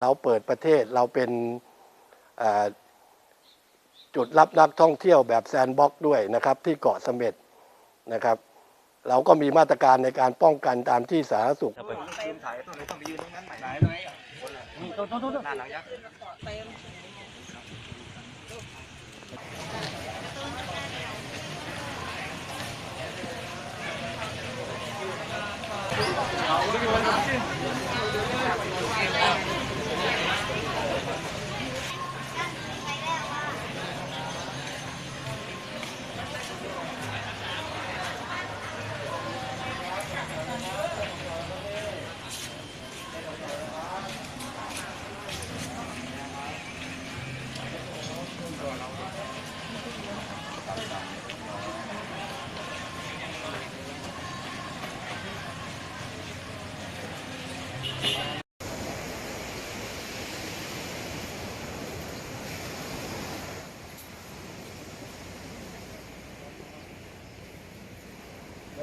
เราเปิดประเทศเราเป็นจุดรับนักท่องเที่ยวแบบแซนด์บ็อกด้วยนะครับ ที่เกาะเสม็ดนะครับ เราก็มีมาตรการในการป้องกันตามที่สาธารณสุขจะไปยืนถ่ายต้องเลยต้องไปยืนตรงนั้นไหนไหนไหนนี่ต้นต้นต้นหน้าหลังยั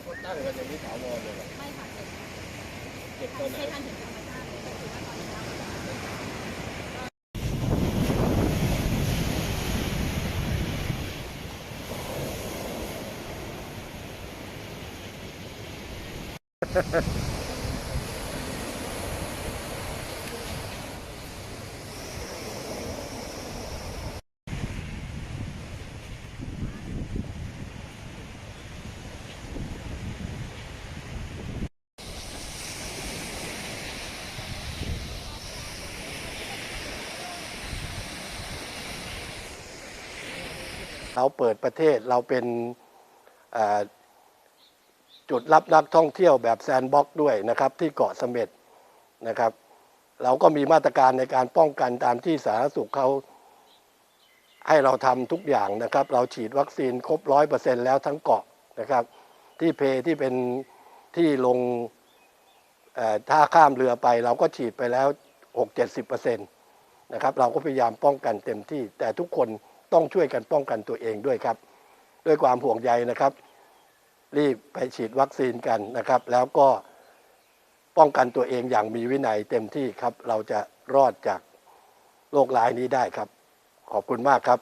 ก็ตั้งกันอย่างนี้ถาวรเลยไม่ค่ะเก็บเก็บตอนไหน ให้ท่านเห็นธรรมชาติเลยก็ถือว่าตอนนี้ เราเปิดประเทศเราเป็นจุดรับนักท่องเที่ยวแบบแซนด์บ็อกด้วยนะครับ ที่เกาะเสม็ดนะครับ เราก็มีมาตรการในการป้องกันตามที่สาธารณสุขเขาให้เราทำทุกอย่างนะครับ เราฉีดวัคซีนครบร้อยเปอร์เซ็นแล้วทั้งเกาะนะครับ ที่เพที่เป็นที่ลงท่าข้ามเรือไป เราก็ฉีดไปแล้วหกเจ็ดสิบเปอร์เซ็นต์นะครับ เราก็พยายามป้องกันเต็มที่แต่ทุกคน ต้องช่วยกันป้องกันตัวเองด้วยครับ ด้วยความห่วงใยนะครับ รีบไปฉีดวัคซีนกันนะครับ แล้วก็ป้องกันตัวเองอย่างมีวินัยเต็มที่ครับ เราจะรอดจากโรคร้ายนี้ได้ครับ ขอบคุณมากครับ